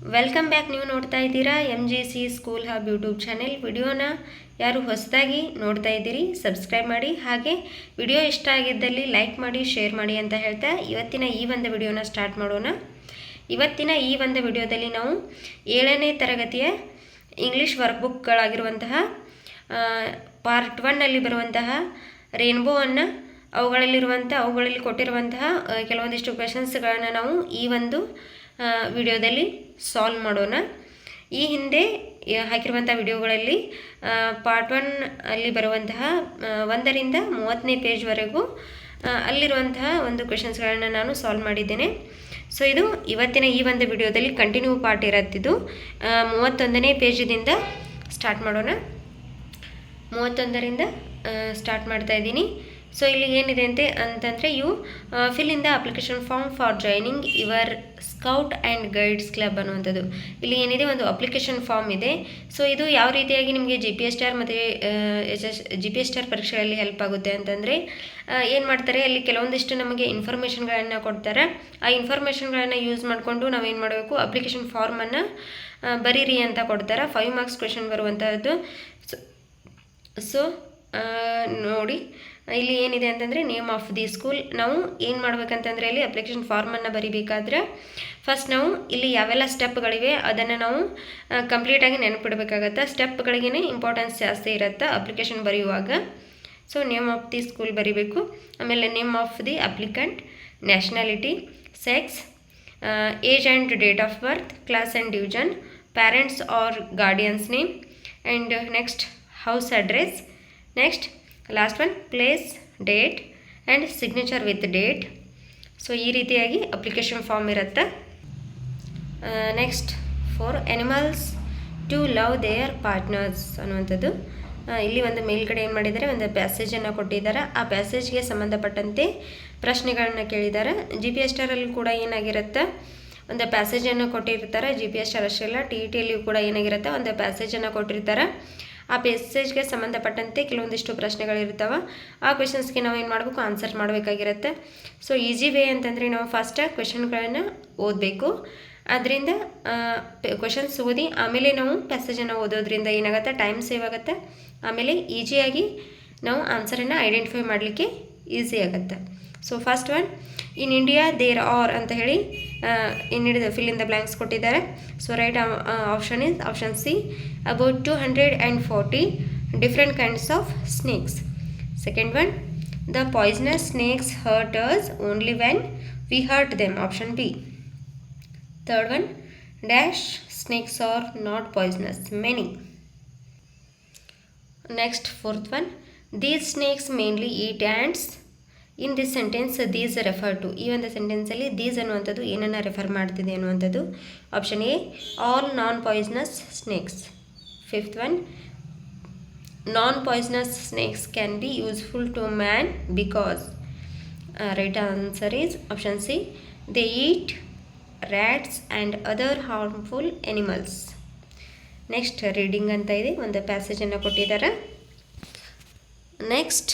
Welcome back ನೀವು ನೋಡ್ತಾ ಇದ್ದೀರಾ M J C school hub YouTube channel ವಿಡಿಯೋನ ಯಾರು ಹೊಸದಾಗಿ ನೋಡ್ತಾ ಇದ್ದೀರಿ ಸಬ್ಸ್ಕ್ರೈಬ್ ಮಾಡಿ. ಹಾಗೆ ವಿಡಿಯೋ ಇಷ್ಟ ಆಗಿದ್ದಲ್ಲಿ ಲೈಕ್ ಮಾಡಿ ಶೇರ್ ಮಾಡಿ ಅಂತ ಹೇಳ್ತಾ ಇವತ್ತಿನ ಈ ಒಂದು ವಿಡಿಯೋನ ಸ್ಟಾರ್ಟ್ ಮಾಡೋಣ. ಇವತ್ತಿನ ಈ ಒಂದು ವಿಡಿಯೋದಲ್ಲಿ ನಾವು ಏಳನೇ ತರಗತಿಯ ಇಂಗ್ಲೀಷ್ ವರ್ಕ್ಬುಕ್ಗಳಾಗಿರುವಂತಹ ಪಾರ್ಟ್ ಒನ್ನಲ್ಲಿ ಬರುವಂತಹ ರೇನ್ಬೋವನ್ನು ಅವುಗಳಲ್ಲಿರುವಂಥ ಅವುಗಳಲ್ಲಿ ಕೊಟ್ಟಿರುವಂತಹ ಕೆಲವೊಂದಿಷ್ಟು ಕ್ವೆಶನ್ಸ್ಗಳನ್ನು ನಾವು ಈ ಒಂದು ವಿಡಿಯೋದಲ್ಲಿ ಸಾಲ್ವ್ ಮಾಡೋಣ. ಈ ಹಿಂದೆ ಹಾಕಿರುವಂಥ ವಿಡಿಯೋಗಳಲ್ಲಿ ಪಾರ್ಟ್ ಒನ್ ಅಲ್ಲಿ ಬರುವಂತಹ ಒಂದರಿಂದ ಮೂವತ್ತನೇ ಪೇಜ್ವರೆಗೂ ಅಲ್ಲಿರುವಂತಹ ಒಂದು ಕ್ವೆಶನ್ಸ್ಗಳನ್ನು ನಾನು ಸಾಲ್ವ್ ಮಾಡಿದ್ದೇನೆ. ಸೊ ಇದು ಇವತ್ತಿನ ಈ ಒಂದು ವಿಡಿಯೋದಲ್ಲಿ ಕಂಟಿನ್ಯೂ ಪಾರ್ಟ್ ಇರತ್ತಿದ್ದು ಮೂವತ್ತೊಂದನೇ ಪೇಜಿನಿಂದ ಸ್ಟಾರ್ಟ್ ಮಾಡೋಣ. ಮೂವತ್ತೊಂದರಿಂದ ಸ್ಟಾರ್ಟ್ ಮಾಡ್ತಾ ಇದ್ದೀನಿ. ಸೊ ಇಲ್ಲಿ ಏನಿದೆ ಅಂತೆ ಅಂತಂದರೆ you fill in the application form for joining your scout and guides club ಅನ್ನುವಂಥದ್ದು. ಇಲ್ಲಿ ಏನಿದೆ, ಒಂದು ಅಪ್ಲಿಕೇಶನ್ ಫಾರ್ಮ್ ಇದೆ. ಸೊ ಇದು ಯಾವ ರೀತಿಯಾಗಿ ನಿಮಗೆ ಜಿ ಪಿ ಎಸ್ ಆರ್ ಮತ್ತು S S G P S T R ಪರೀಕ್ಷೆಗಳಲ್ಲಿ ಹೆಲ್ಪ್ ಆಗುತ್ತೆ ಅಂತಂದರೆ ಏನು ಮಾಡ್ತಾರೆ, ಅಲ್ಲಿ ಕೆಲವೊಂದಿಷ್ಟು ನಮಗೆ ಇನ್ಫಾರ್ಮೇಷನ್ಗಳನ್ನು ಕೊಡ್ತಾರೆ. ಆ ಇನ್ಫಾರ್ಮೇಷನ್ಗಳನ್ನು ಯೂಸ್ ಮಾಡಿಕೊಂಡು ನಾವೇನು ಮಾಡಬೇಕು ಅಪ್ಲಿಕೇಶನ್ ಫಾರ್ಮನ್ನು ಬರೀರಿ ಅಂತ ಕೊಡ್ತಾರೆ. ಫೈವ್ ಮಾರ್ಕ್ಸ್ ಕ್ವೆಶನ್ ಬರುವಂಥದ್ದು ಸೊ ನೋಡಿ ಇಲ್ಲಿ ಏನಿದೆ ಅಂತಂದರೆ ನೇಮ್ ಆಫ್ ದಿ ಸ್ಕೂಲ್ ನಾವು ಏನು ಮಾಡಬೇಕಂತಂದರೆ ಇಲ್ಲಿ ಅಪ್ಲಿಕೇಶನ್ ಫಾರ್ಮನ್ನು ಬರಿಬೇಕಾದ್ರೆ ಫಸ್ಟ್ ನಾವು ಇಲ್ಲಿ ಯಾವೆಲ್ಲ ಸ್ಟೆಪ್ಗಳಿವೆ ಅದನ್ನು ನಾವು ಕಂಪ್ಲೀಟಾಗಿ ನೆನಪಿಡಬೇಕಾಗತ್ತೆ? ಸ್ಟೆಪ್ಗಳಿಗೇ ಇಂಪಾರ್ಟೆನ್ಸ್ ಜಾಸ್ತಿ ಇರುತ್ತೆ ಅಪ್ಲಿಕೇಶನ್ ಬರೆಯುವಾಗ? So name of the school ಬರಿಬೇಕು. ಆಮೇಲೆ name of the applicant nationality sex age and date of birth class and division parents or guardians name and next house address next last one place date and signature with date so ಈ ರೀತಿಯಾಗಿ application form ಇರುತ್ತೆ. Next for animals to love their partners ಅನ್ನುವಂಥದ್ದು. ಇಲ್ಲಿ ಒಂದು ಮೇಲ್ಗಡೆ ಏನು ಮಾಡಿದ್ದಾರೆ? ಒಂದು ಪ್ಯಾಸೇಜನ್ನು ಕೊಟ್ಟಿದ್ದಾರೆ. ಆ ಪ್ಯಾಸೇಜ್ಗೆ ಸಂಬಂಧಪಟ್ಟಂತೆ ಪ್ರಶ್ನೆಗಳನ್ನ ಕೇಳಿದ್ದಾರೆ. ಜಿ ಪಿ ಎಸ್ ಟರಲ್ಲಿ ಕೂಡ ಏನಾಗಿರುತ್ತೆ? ಒಂದು ಪ್ಯಾಸೇಜನ್ನು ಕೊಟ್ಟಿರ್ತಾರೆ. ಜಿ ಪಿ ಎಸ್ ಟರ್ ಅಷ್ಟೇ ಅಲ್ಲ ಟಿ ಇ ಟಿಯಲ್ಲಿಯೂ ಕೂಡ ಏನಾಗಿರುತ್ತೆ? ಒಂದು ಪ್ಯಾಸೇಜನ್ನು ಕೊಟ್ಟಿರ್ತಾರೆ. ಆ ಪ್ಯಾಸೇಜ್ಗೆ ಸಂಬಂಧಪಟ್ಟಂತೆ ಕೆಲವೊಂದಿಷ್ಟು ಪ್ರಶ್ನೆಗಳಿರ್ತಾವೆ. ಆ ಕ್ವೆಶನ್ಸ್ಗೆ ನಾವು ಏನು ಮಾಡಬೇಕು? ಆನ್ಸರ್ ಮಾಡಬೇಕಾಗಿರುತ್ತೆ. ಸೊ ಈಸಿ ವೇ ಅಂತಂದರೆ ನಾವು ಫಸ್ಟ್ ಕ್ವೆಶನ್ಗಳನ್ನು ಓದಬೇಕು. ಅದರಿಂದ ಕ್ವೆಶನ್ಸ್ ಓದಿ, ಆಮೇಲೆ ನಾವು ಪ್ಯಾಸೇಜನ್ನು ಓದೋದ್ರಿಂದ ಏನಾಗುತ್ತೆ? ಟೈಮ್ ಸೇವ್ ಆಗುತ್ತೆ. ಆಮೇಲೆ ಈಸಿಯಾಗಿ ನಾವು ಆನ್ಸರನ್ನು ಐಡೆಂಟಿಫೈ ಮಾಡಲಿಕ್ಕೆ ಈಸಿ ಆಗುತ್ತೆ. So first one in India there are ಅಂತ ಹೇಳಿ ಇನ್ ಹಿಡಿದ ಫಿಲ್ ಇನ್ ದ ಬ್ಲ್ಯಾಂಕ್ಸ್ ಕೊಟ್ಟಿದ್ದಾರೆ so right option is option C about two hundred and forty different kinds of snakes second one the poisonous snakes hurt us only when we hurt them option B Third one, dash snakes are not poisonous. Many. Next, fourth one, these snakes mainly eat ants. In this sentence these refer to ಈ ಒಂದು ಸೆಂಟೆನ್ಸಲ್ಲಿ these ಅನ್ನುವಂಥದ್ದು ಏನನ್ನು refer ಮಾಡ್ತಿದೆ ಅನ್ನುವಂಥದ್ದು. Option A all non poisonous snakes fifth one non poisonous snakes can be useful to man because right answer is option C they eat rats and other harmful animals next reading ಅಂತ ಇದೆ, ಒಂದು ಪ್ಯಾಸೇಜನ್ನು ಕೊಟ್ಟಿದ್ದಾರೆ. Next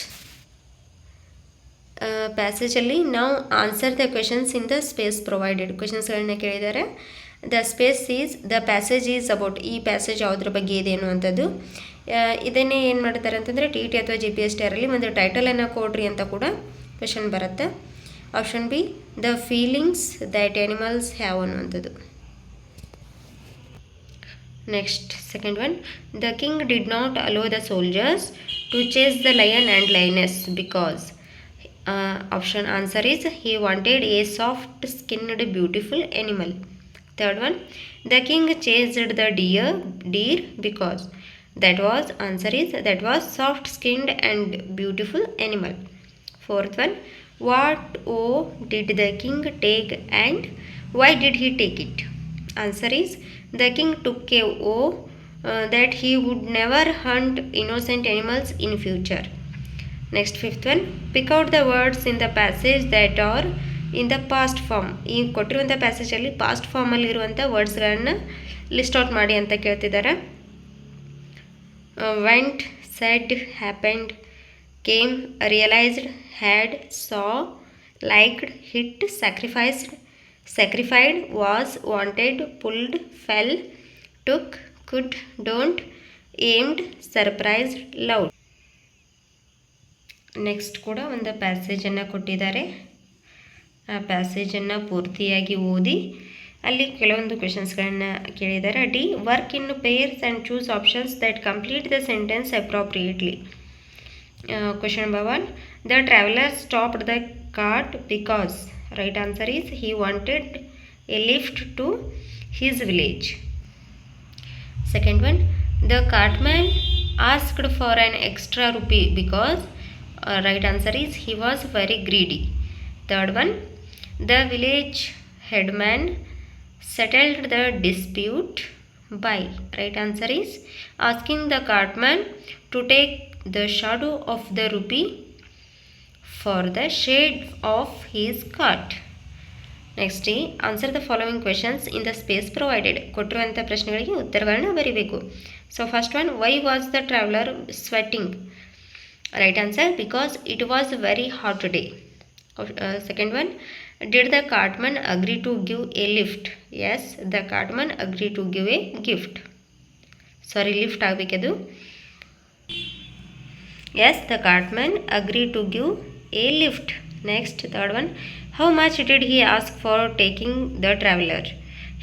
ಪ್ಯಾಸೇಜಲ್ಲಿ ನಾವು answer the questions in the space provided ಕ್ವೆಶನ್ಸ್ಗಳನ್ನ ಕೇಳಿದ್ದಾರೆ. The space is the passage is about ಈ passage ಯಾವುದ್ರ ಬಗ್ಗೆ ಇದೆ ಅನ್ನುವಂಥದ್ದು. ಇದನ್ನೇ ಏನು ಮಾಡ್ತಾರೆ ಅಂತಂದರೆ ಟಿ ಟಿ ಅಥವಾ ಜಿ ಪಿ ಎಸ್ ಟಿಯರಲ್ಲಿ ಒಂದು ಟೈಟಲನ್ನು ಕೊಡ್ರಿ ಅಂತ ಕೂಡ ಕ್ವೆಶನ್ ಬರುತ್ತೆ. Option B the feelings that animals have ಅನ್ನುವಂಥದ್ದು. Next second one the king did not allow the soldiers to chase the lion and lioness because Uh, option answer is he wanted a soft skinned beautiful animal. Third one the king chased the deer deer because. That was answer is that was soft skinned and beautiful animal. Fourth one what oh did the king take and why did he take it? Answer is the king took a O uh, that he would never hunt innocent animals in future. Next fifth one out the words in the passage that are in the past form. ಈ ಕೊಟ್ಟಿರುವಂಥ ಪ್ಯಾಸೇಜಲ್ಲಿ past ಫಾರ್ಮಲ್ಲಿರುವಂಥ ವರ್ಡ್ಸ್ಗಳನ್ನು list out ಮಾಡಿ ಅಂತ ಕೇಳ್ತಿದ್ದಾರೆ. Went said happened came realised had saw liked hit sacrificed sacrificed was wanted pulled fell took could don't aimed surprised loud next ಕೂಡ ಒಂದು ಪ್ಯಾಸೇಜನ್ನು ಕೊಟ್ಟಿದ್ದಾರೆ. ಆ ಪ್ಯಾಸೇಜನ್ನು ಪೂರ್ತಿಯಾಗಿ ಓದಿ, ಅಲ್ಲಿ ಕೆಲವೊಂದು ಕ್ವೆಶನ್ಸ್ಗಳನ್ನು ಕೇಳಿದ್ದಾರೆ. D work in pairs and choose options that complete the sentence appropriately question number one the traveller stopped the cart because right answer is he wanted a lift to his village second one the cart man asked for an extra rupee because uh, right answer is he was very greedy. Third one, the village headman settled the dispute by right answer is asking the cartman to take the shadow of the rupee for the shade of his cart. Next D answer the following questions in the space provided ಕೊಟ್ಟಿರುವಂಥ ಪ್ರಶ್ನೆಗಳಿಗೆ ಉತ್ತರಗಳನ್ನ ಬರೀಬೇಕು so first one why was the traveller sweating right answer because it was very hot day second one did the cartman agree to give a lift yes the cartman agree to give a gift sorry lift ಆಗಬೇಕದು. Yes the cartman agree to give a lift next third one how much did he ask for taking the traveller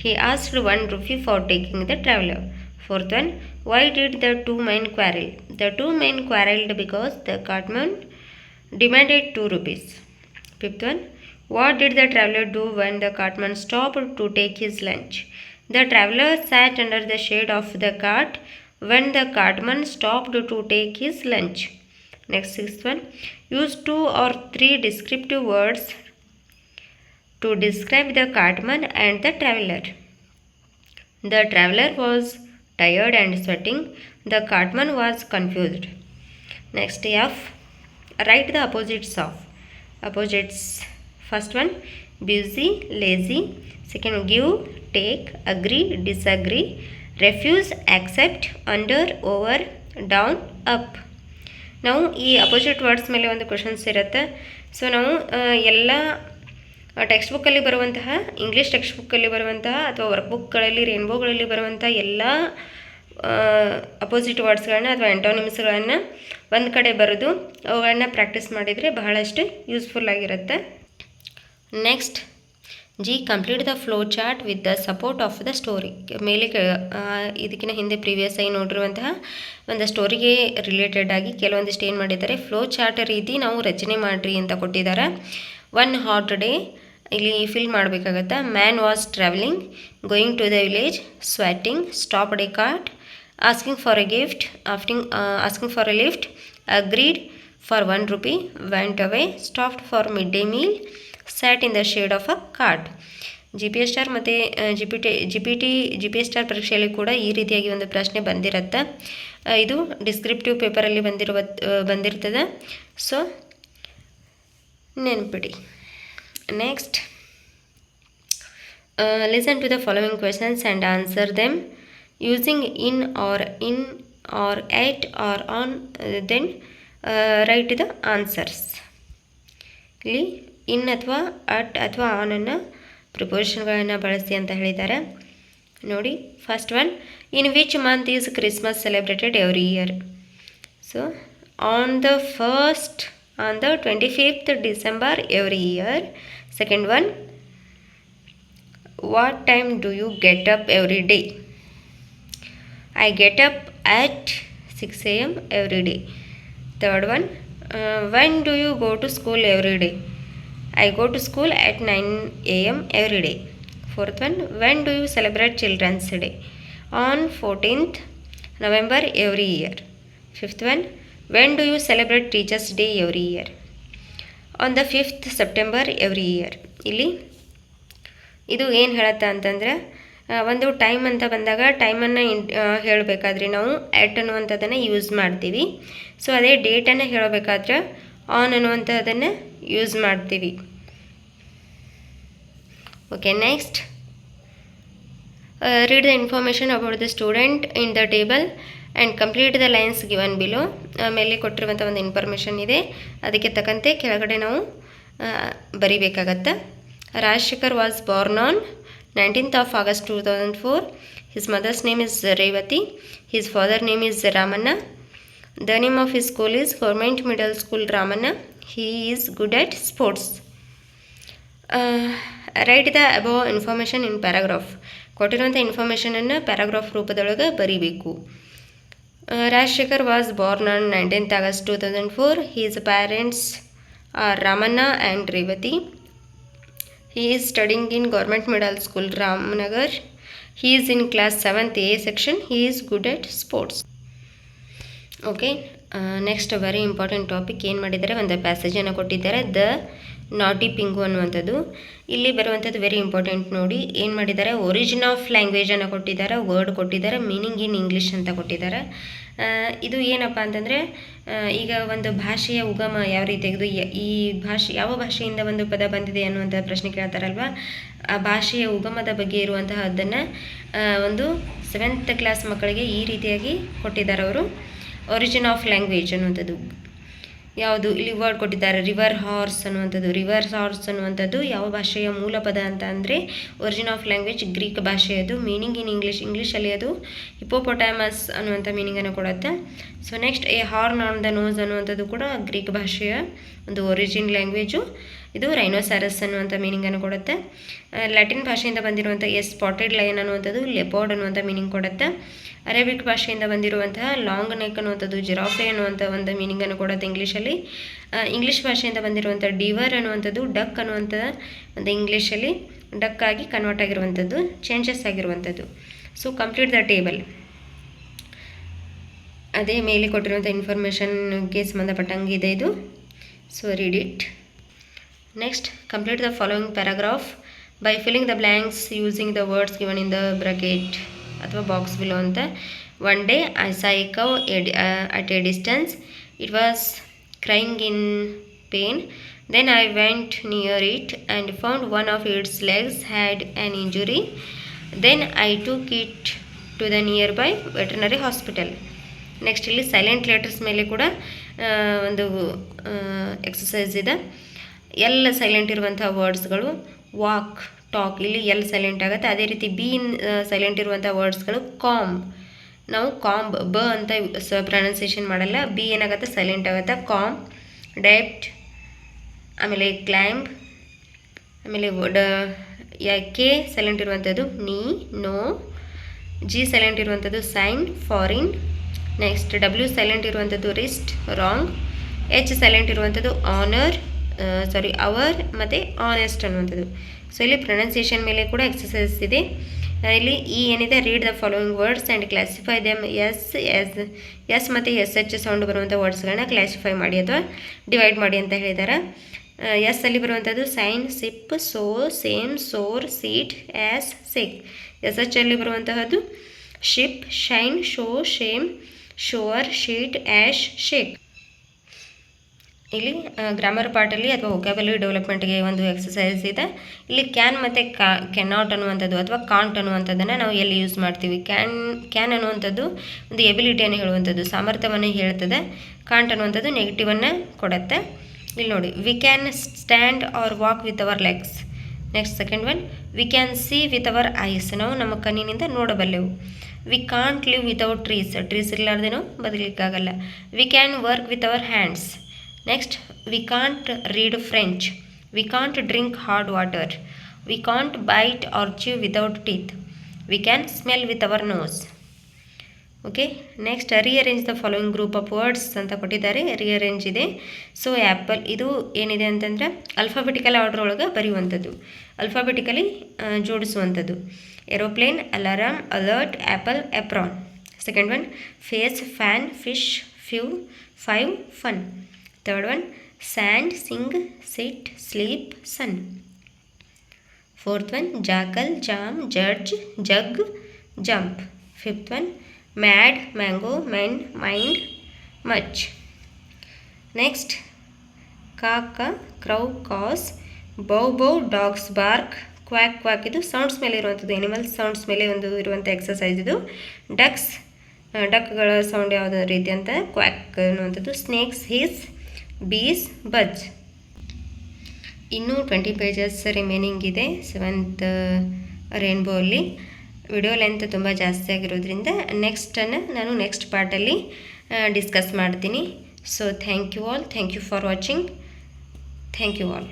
he asked one rupee for taking the traveller fourth one Why did the two men quarrel? The two men quarreled because the cartman demanded 2 rupees. Fifth one. What did the traveler do when the cartman stopped to take his lunch? The traveler sat under the shade of the cart when the cartman stopped to take his lunch. Next sixth one. Use two or three descriptive words to describe the cartman and the traveler. The traveler was tired and sweating. The cartman was confused. Next, F. Write the opposites of. Opposites. First one, busy, lazy. Second, give, take, agree, disagree, refuse, accept, under, over, down, up. ನಾವು ಈ opposite words ಮೇಲೆ ಒಂದು questions ಇರುತ್ತೆ so ನಾವು ella ಎಲ್ಲ text ಬುಕ್ಕಲ್ಲಿ ಬರುವಂತಹ, English text ಬುಕ್ಕಲ್ಲಿ ಬರುವಂತಹ ಅಥವಾ ವರ್ಕ್ ಬುಕ್ಗಳಲ್ಲಿ ರೇನ್ಬೋಗಳಲ್ಲಿ ಬರುವಂಥ ಎಲ್ಲ ಅಪೋಸಿಟ್ ವರ್ಡ್ಸ್ಗಳನ್ನ ಅಥವಾ ಎಂಟೋನಿಮ್ಸ್ಗಳನ್ನು ಒಂದು ಕಡೆ ಬರೆದು ಅವುಗಳನ್ನ ಪ್ರಾಕ್ಟೀಸ್ ಮಾಡಿದರೆ ಬಹಳಷ್ಟು ಯೂಸ್ಫುಲ್ ಆಗಿರುತ್ತೆ. Next, G complete the flow chart with the support of the story. ಮೇಲೆ ಇದಕ್ಕಿಂತ ಹಿಂದೆ ಪ್ರೀವಿಯಸ್ ಆಗಿ ನೋಡಿರುವಂತಹ ಒಂದು ಸ್ಟೋರಿಗೆ ರಿಲೇಟೆಡ್ ಆಗಿ ಕೆಲವೊಂದಿಷ್ಟು ಏನು ಮಾಡಿದ್ದಾರೆ, ಫ್ಲೋ ಚಾರ್ಟ್ ರೀತಿ ನಾವು ರಚನೆ ಮಾಡಿರಿ ಅಂತ ಕೊಟ್ಟಿದ್ದಾರೆ. ಒನ್ ಹಾಟ್ ಡೇ ಇಲ್ಲಿ ಫಿಲ್ ಮಾಡಬೇಕಾಗತ್ತೆ. Man was travelling going to the village sweating stop the cart asking for a gift after asking for a lift agreed for one rupee went away stopped for mid day meal sat in the shade of a cart G P S T R ಮತ್ತು G P T G P T G P S T R ಪರೀಕ್ಷೆಯಲ್ಲಿ ಕೂಡ ಈ ರೀತಿಯಾಗಿ ಒಂದು ಪ್ರಶ್ನೆ ಬಂದಿರುತ್ತೆ. ಇದು descriptive ಪೇಪರಲ್ಲಿ ಬಂದಿರುವ ಆ, ಬಂದಿರ್ತದೆ. ಸೊ ನೆನ್ಪಿಡಿ. Next listen to the following questions and answer them using in or in or at or on then write the answers ಇಲ್ಲಿ ಇನ್ ಅಥವಾ ಅಟ್ ಅಥವಾ ಆನನ್ನು ಪ್ರಿಪೋಸಿಷನ್ಗಳನ್ನು ಬಳಸಿ ಅಂತ ಹೇಳಿದ್ದಾರೆ. ನೋಡಿ first one in which month is Christmas celebrated every year so on the first on the 25th December every year. Second one, what time do you get up every day? I get up at 6 am every day. Third one, uh, when do you go to school every day? I go to school at 9 am every day. Fourth one, when do you celebrate Children's Day? On 14th November every year. Fifth one, when do you celebrate Teachers' Day every year? On the fifth September every year ಇಲ್ಲಿ ಇದು ಏನು ಹೇಳುತ್ತೆ ಅಂತಂದರೆ ಒಂದು time ಅಂತ ಬಂದಾಗ ಟೈಮನ್ನು ಇನ್ ಹೇಳಬೇಕಾದ್ರೆ ನಾವು ಆ್ಯಟ್ ಅನ್ನುವಂಥದ್ದನ್ನು ಯೂಸ್ ಮಾಡ್ತೀವಿ. ಸೊ ಅದೇ ಡೇಟನ್ನು ಹೇಳಬೇಕಾದ್ರೆ ಆನ್ ಅನ್ನುವಂಥದ್ದನ್ನು ಯೂಸ್ ಮಾಡ್ತೀವಿ. Okay next read the information about the student in the table and complete the lines given below ಆಮೇಲೆ ಕೊಟ್ಟಿರುವಂಥ ಒಂದು ಇನ್ಫಾರ್ಮೇಷನ್ ಇದೆ. ಅದಕ್ಕೆ ತಕ್ಕಂತೆ ಕೆಳಗಡೆ ನಾವು ಬರೀಬೇಕಾಗತ್ತೆ. Rajashekhar was born on nineteenth of August two thousand four his mother's name is Revathi his father name is Ramanna the name of his school is government middle school Ramanna he is good at sports write the above information in paragraph ಕೊಟ್ಟಿರುವಂಥ ಇನ್ಫಾರ್ಮೇಷನನ್ನು paragraph ರೂಪದೊಳಗೆ ಬರೀಬೇಕು. Was born on nineteenth August two thousand four his parents are Ramanna and Revathi he is studying in government middle school Ramanagar he is in class seventh A section he is good at sports okay next very important topic ಏನು ಮಾಡಿದ್ದಾರೆ? ಒಂದು ಪ್ಯಾಸೇಜನ್ನು ಕೊಟ್ಟಿದ್ದಾರೆ. The ನಾಟಿ ping ಅನ್ನುವಂಥದ್ದು. ಇಲ್ಲಿ ಬರುವಂಥದ್ದು very important ನೋಡಿ. ಏನು ಮಾಡಿದ್ದಾರೆ? ಒರಿಜಿನ್ ಆಫ್ ಲ್ಯಾಂಗ್ವೇಜನ್ನು ಕೊಟ್ಟಿದ್ದಾರೆ ವರ್ಡ್ ಕೊಟ್ಟಿದ್ದಾರೆ ಮೀನಿಂಗ್ ಇನ್ ಇಂಗ್ಲೀಷ್ ಅಂತ ಕೊಟ್ಟಿದ್ದಾರೆ. ಇದು ಏನಪ್ಪ ಅಂತಂದರೆ ಈಗ ಒಂದು ಭಾಷೆಯ ಉಗಮ ಯಾವ ರೀತಿ ಇದು ಈ ಭಾಷೆ, ಯಾವ ಭಾಷೆಯಿಂದ ಒಂದು ಪದ ಬಂದಿದೆ ಅನ್ನುವಂಥ ಪ್ರಶ್ನೆ ಕೇಳ್ತಾರಲ್ವ? ಆ ಭಾಷೆಯ ಉಗಮದ ಬಗ್ಗೆ ಇರುವಂತಹ ಅದನ್ನು ಒಂದು ಸೆವೆಂತ್ ಕ್ಲಾಸ್ ಮಕ್ಕಳಿಗೆ ಈ ರೀತಿಯಾಗಿ ಕೊಟ್ಟಿದ್ದಾರೆ ಅವರು. ಒರಿಜಿನ್ ಆಫ್ ಲ್ಯಾಂಗ್ವೇಜ್ ಅನ್ನುವಂಥದ್ದು. ಯಾವುದು? ಇಲ್ಲಿ ವರ್ಡ್ ಕೊಟ್ಟಿದ್ದಾರೆ. ರಿವರ್ ಹಾರ್ಸ್ ಅನ್ನುವಂಥದ್ದು. ರಿವರ್ ಹಾರ್ಸ್ ಅನ್ನುವಂಥದ್ದು ಯಾವ ಭಾಷೆಯ ಮೂಲ ಪದ ಅಂತ ಅಂದರೆ ಒರಿಜಿನ್ ಆಫ್ ಲ್ಯಾಂಗ್ವೇಜ್ ಗ್ರೀಕ್ ಭಾಷೆಯದು. ಮೀನಿಂಗ್ ಇನ್ ಇಂಗ್ಲೀಷ್ ಇಂಗ್ಲೀಷಲ್ಲಿ ಅದು ಹಿಪೋಪೊಟ್ಯಾಮಸ್ ಅನ್ನುವಂಥ ಮೀನಿಂಗನ್ನು ಕೊಡುತ್ತೆ. So next a horn on the nose ಅನ್ನುವಂಥದ್ದು ಕೂಡ ಗ್ರೀಕ್ ಭಾಷೆಯ ಒಂದು ಒರಿಜಿನ್ ಲ್ಯಾಂಗ್ವೇಜು ಇದು ರೈನೋಸಾರಸ್ ಅನ್ನುವಂಥ ಮೀನಿಂಗನ್ನು ಕೊಡುತ್ತೆ. ಲ್ಯಾಟಿನ್ ಭಾಷೆಯಿಂದ ಬಂದಿರುವಂಥ ಎಸ್ ಸ್ಪಾಟೆಡ್ ಲೈನ್ ಅನ್ನುವಂಥದ್ದು ಲೆಪೋರ್ಡ್ ಅನ್ನುವಂಥ ಮೀನಿಂಗ್ ಕೊಡುತ್ತೆ. ಅರೇಬಿಕ್ ಭಾಷೆಯಿಂದ ಬಂದಿರುವಂತಹ ಲಾಂಗ್ ನೆಕ್ ಅನ್ನುವಂಥದ್ದು ಜಿರಾಫೆ ಅನ್ನುವಂಥ ಒಂದು ಮೀನಿಂಗನ್ನು ಕೊಡುತ್ತೆ ಇಂಗ್ಲೀಷಲ್ಲಿ ಇಂಗ್ಲೀಷ್ ಭಾಷೆಯಿಂದ ಬಂದಿರುವಂಥ ಡಿವರ್ ಅನ್ನುವಂಥದ್ದು ಡಕ್ ಅನ್ನುವಂಥ ಒಂದು ಇಂಗ್ಲೀಷಲ್ಲಿ ಡಕ್ ಆಗಿ ಕನ್ವರ್ಟ್ ಆಗಿರುವಂಥದ್ದು ಚೇಂಜಸ್ ಆಗಿರುವಂಥದ್ದು. ಸೊ ಕಂಪ್ಲೀಟ್ ದ ಟೇಬಲ್ ಅದೇ ಮೇಲೆ ಕೊಟ್ಟಿರುವಂಥ ಇನ್ಫಾರ್ಮೇಷನ್ಗೆ ಸಂಬಂಧಪಟ್ಟಂಗೆ ಇದೆ ಇದು. So read it next complete the following paragraph by filling the blanks using the words given in the bracket ಅಥವಾ ಬಾಕ್ಸ್ ಬಿಲೋ ಅಂತ. One day I saw a cow at a distance it was crying in pain then I went near it and found one of its legs had an injury then I took it to the nearby veterinary hospital next ಇಲ್ಲಿ silent letters ಮೇಲೆ ಕೂಡ ಒಂದು exercise ಇದೆ. ಎಲ್ಲ silent ಇರುವಂಥ ವರ್ಡ್ಸ್ಗಳು walk talk ಇಲ್ಲಿ L silent ಆಗುತ್ತೆ. ಅದೇ ರೀತಿ ಬಿ ಸೈಲೆಂಟ್ ಇರುವಂಥ ವರ್ಡ್ಸ್ಗಳು ಕಾಂಬ್ ನಾವು ಕಾಂಬ್ ಬ ಅಂತ ಪ್ರೊನೌನ್ಸಿಯೇಷನ್ ಮಾಡಲ್ಲ. ಬಿ ಏನಾಗುತ್ತೆ? ಸೈಲೆಂಟ್ ಆಗುತ್ತೆ. ಕಾಮ್ ಡೆಪ್ಟ್ ಆಮೇಲೆ ಕ್ಲೈಂಬ್ ಆಮೇಲೆ ಕೆ ಸೈಲೆಂಟ್ ಇರುವಂಥದ್ದು ನೀ ನೋ ಜಿ ಸೈಲೆಂಟ್ ಇರುವಂಥದ್ದು sign foreign next W silent ಇರುವಂಥದ್ದು ರಿಸ್ಟ್ ರಾಂಗ್ ಎಚ್ ಸೈಲೆಂಟ್ ಇರುವಂಥದ್ದು ಆನರ್ ಸಾರಿ ಅವರ್ ಮತ್ತು ಆನೆಸ್ಟ್ ಅನ್ನುವಂಥದ್ದು. ಸೊ ಇಲ್ಲಿ ಪ್ರೊನೌನ್ಸಿಯೇಷನ್ ಮೇಲೆ ಕೂಡ ಎಕ್ಸಸೈಸ್ ಇದೆ. ಇಲ್ಲಿ ಈ ಏನಿದೆ? Read the following words and classify them S S S ಮತ್ತು ಎಸ್ ಎಚ್ ಸೌಂಡ್ ಬರುವಂಥ ವರ್ಡ್ಸ್ಗಳನ್ನ ಕ್ಲಾಸಿಫೈ ಮಾಡಿ ಅಥವಾ ಡಿವೈಡ್ ಮಾಡಿ ಅಂತ ಹೇಳಿದ್ದಾರೆ ಎಸ್ ಅಲ್ಲಿ ಬರುವಂಥದ್ದು sign sip so same sore seat S sick S H ಅಲ್ಲಿ ಬರುವಂತಹದ್ದು ship shine show shame shore sheet ash shake ಇಲ್ಲಿ ಗ್ರಾಮರ್ ಪಾರ್ಟಲ್ಲಿ ಅಥವಾ ಒಕ್ಯಾಬಲಿ ಡೆವಲಪ್ಮೆಂಟ್ಗೆ ಒಂದು ಎಕ್ಸಸೈಸ್ ಇದೆ. ಇಲ್ಲಿ ಕ್ಯಾನ್ ಮತ್ತು ಕಾ ಕೆನಾಟ್ ಅನ್ನುವಂಥದ್ದು ಅಥವಾ ಕಾಂಟ್ ಅನ್ನುವಂಥದ್ದನ್ನು ನಾವು ಎಲ್ಲಿ ಯೂಸ್ ಮಾಡ್ತೀವಿ? ಕ್ಯಾನ್ ಕ್ಯಾನ್ ಅನ್ನುವಂಥದ್ದು ಒಂದು ಎಬಿಲಿಟಿಯನ್ನು ಹೇಳುವಂಥದ್ದು, ಸಾಮರ್ಥ್ಯವನ್ನು ಹೇಳ್ತದೆ. ಕಾಂಟ್ ಅನ್ನುವಂಥದ್ದು ನೆಗೆಟಿವನ್ನು ಕೊಡುತ್ತೆ. ಇಲ್ಲಿ ನೋಡಿ we can stand or walk with our legs next second one we can see with our eyes ನಾವು ನಮ್ಮ ಕಣ್ಣಿನಿಂದ ನೋಡಬಲ್ಲೆವು. We can't live without trees trees ಇರಲಾರ್ದೆ ನಾವು ಬದಲಿಕ್ಕಾಗಲ್ಲ. We can work with our hands next we can't read French we can't drink hard water we can't bite or chew without teeth we can smell with our nose okay next rearrange the following group of words ಅಂತ ಕೊಟ್ಟಿದ್ದಾರೆ. Rearrange ಇದೆ. So apple ಇದು ಏನಿದೆ ಅಂತಂದರೆ alphabetical order ಒಳಗೆ ಬರೆಯುವಂಥದ್ದು. Alphabetically ಜೋಡಿಸುವಂಥದ್ದು. Aeroplane alarm alert apple apron second one face fan fish few five fun third one sand sing sit sleep sun fourth one jackal jam judge jug jump fifth one mad mango men mind much next ಕಾಕ crow caws bow bow dogs bark quack quack ಇದು sounds ಮೇಲೆ ಇರುವಂಥದ್ದು animals sounds ಮೇಲೆ ಒಂದು ಇರುವಂಥ exercise ಇದು. Ducks ಡಕ್ಗಳ sound ಯಾವುದೋ ರೀತಿ ಅಂತ? ಕ್ವಾಕ್ ಅನ್ನುವಂಥದ್ದು. Snakes hiss bees buzz. ಇನ್ನೂ ಟ್ವೆಂಟಿ ಪೇಜಸ್ ರಿಮೈನಿಂಗ್ ಇದೆ ಸೆವೆಂತ್ ರೇನ್ಬೋ ಅಲ್ಲಿ. ವಿಡಿಯೋ ಲೆಂತ್ ತುಂಬ ಜಾಸ್ತಿ ಆಗಿರೋದ್ರಿಂದ ನೆಕ್ಸ್ಟನ್ನು ನಾನು ನೆಕ್ಸ್ಟ್ ಪಾರ್ಟಲ್ಲಿ ಡಿಸ್ಕಸ್ ಮಾಡ್ತೀನಿ. So thank you all thank you for watching thank you all